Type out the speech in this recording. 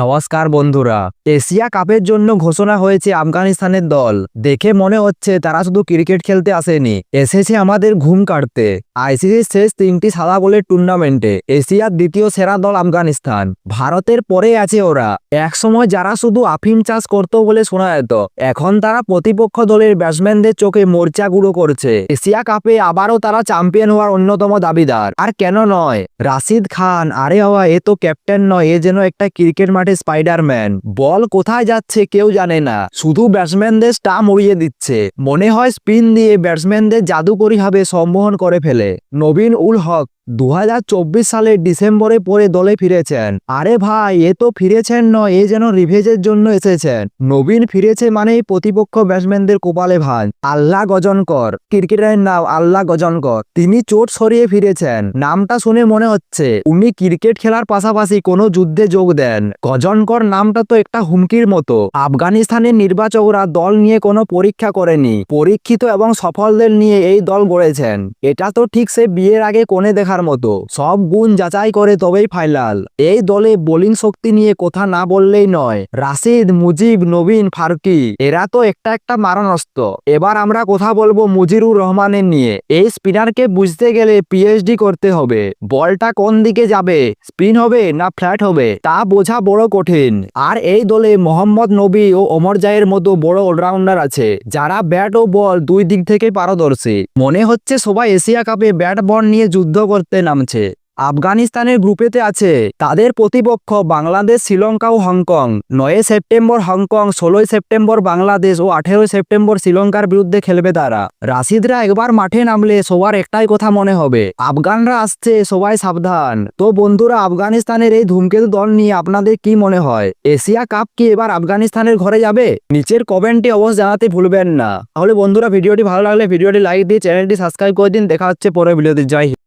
নমস্কার বন্ধুরা। এশিয়া কাপের জন্য ঘোষণা হয়েছে আফগানিস্তানের দল। দেখে মনে হচ্ছে তারা শুধু ক্রিকেট খেলতে আসেনি, এসেছে আমাদের ঘুম কাটতে আইসিসির শেষ তিনটি সাদা বলের টুর্নামেন্টে এশিয়ার দ্বিতীয় সেরা দল আফগানিস্তান। ভারতের পরে আছে ওরা। একসময় যারা শুধু আফিম চাষ করতো বলে শোনা যেত, এখন তারা প্রতিপক্ষ দলের ব্যাটসম্যানদের চোখে মোর্চা গুঁড়ো করছে। এশিয়া কাপে আবারও তারা চ্যাম্পিয়ন হওয়ার অন্যতম দাবিদার। আর কেন নয়? রাশিদ খান, আরে হওয়া, এ তো ক্যাপ্টেন নয়, এ যেন একটা ক্রিকেট মাঠে স্পাইডারম্যান বল কোথায় যাচ্ছে কেউ জানে না। শুধু ব্যাটসম্যানদের স্টাম উড়িয়ে দিচ্ছে। মনে হয় স্পিন দিয়ে ব্যাটসম্যানদের জাদুকরি ভাবে সম্মোহন করে ফেলে। নবীন উল হক দু সালের ডিসেম্বরে পরে দলে ফিরেছেন। আরে ভাই, এ তো ফিরেছেন নয়, এ যেন রিভেজের জন্য এসেছেন। নবীন ফিরেছে মানেই প্রতিপক্ষ ব্যাটসম্যানদের কপালে ভাঁজ আল্লাহ গজনকর ক্রিকেটারের নাম আল্লাহ গজনকর তিনি চোট সরিয়ে ফিরেছেন। নামটা শুনে মনে হচ্ছে, উনি ক্রিকেট খেলার পাশাপাশি কোনো যুদ্ধে যোগ দেন। গজনকর নামটা তো একটা হুমকির মতো। আফগানিস্তানের নির্বাচকরা দল নিয়ে কোনো পরীক্ষা করেনি পরীক্ষিত এবং সফলদের নিয়ে এই দল গড়েছেন। এটা তো ঠিক সে বিয়ের আগে কোণে দেখার মতো। সব গুণ যাচাই করে তবেই ফাইনাল। এই দলে বোলিং শক্তি নিয়ে কথা না বললেই নয়। রাশিদ, মুজিব, নবীন, ফারুকি, এরা তো একটা একটা মারণস্ত্র। এবার আমরা কথা বলব মুজিরুর রহমানের নিয়ে। এই স্পিনারকে বুঝতে গেলে পিএইচডি করতে হবে। বলটা কোন দিকে যাবে? স্পিন হবে না ফ্ল্যাট হবে? তা বোঝা কঠিন। আর এই দলে মোহাম্মদ নবী ও অমর জায়ের মতো বড় অলরাউন্ডার আছে, যারা ব্যাট ও বল দুই দিক থেকে পারদর্শী। মনে হচ্ছে সবাই এশিয়া কাপে ব্যাট বল নিয়ে যুদ্ধ করতে নামছে। আফগানিস্তানের গ্রুপেতে আছে। তাদের প্রতিপক্ষ বাংলাদেশ, শ্রীলঙ্কা ও হংকং। নয় সেপ্টেম্বর হংকং, ষোলোই সেপ্টেম্বর বাংলাদেশ ও আঠেরোই সেপ্টেম্বর শ্রীলঙ্কার বিরুদ্ধে খেলবে তারা। রাশিদরা একবার মাঠে নামলে সবার একটাই কথা মনে হবে। আফগানরা আসছে, সবাই সাবধান। তো বন্ধুরা, আফগানিস্তানের এই ধূমকেতু দল নিয়ে আপনাদের কি মনে হয়? এশিয়া কাপ কি এবার আফগানিস্তানের ঘরে যাবে? নিচের কমেন্টে অবশ্য জানাতে ভুলবেন না। তাহলে বন্ধুরা, ভিডিওটি ভালো লাগলে ভিডিওটি লাইক দিয়ে চ্যানেলটি সাবস্ক্রাইব করে দিন। দেখা হচ্ছে পরে ভিডিওতে। জয়।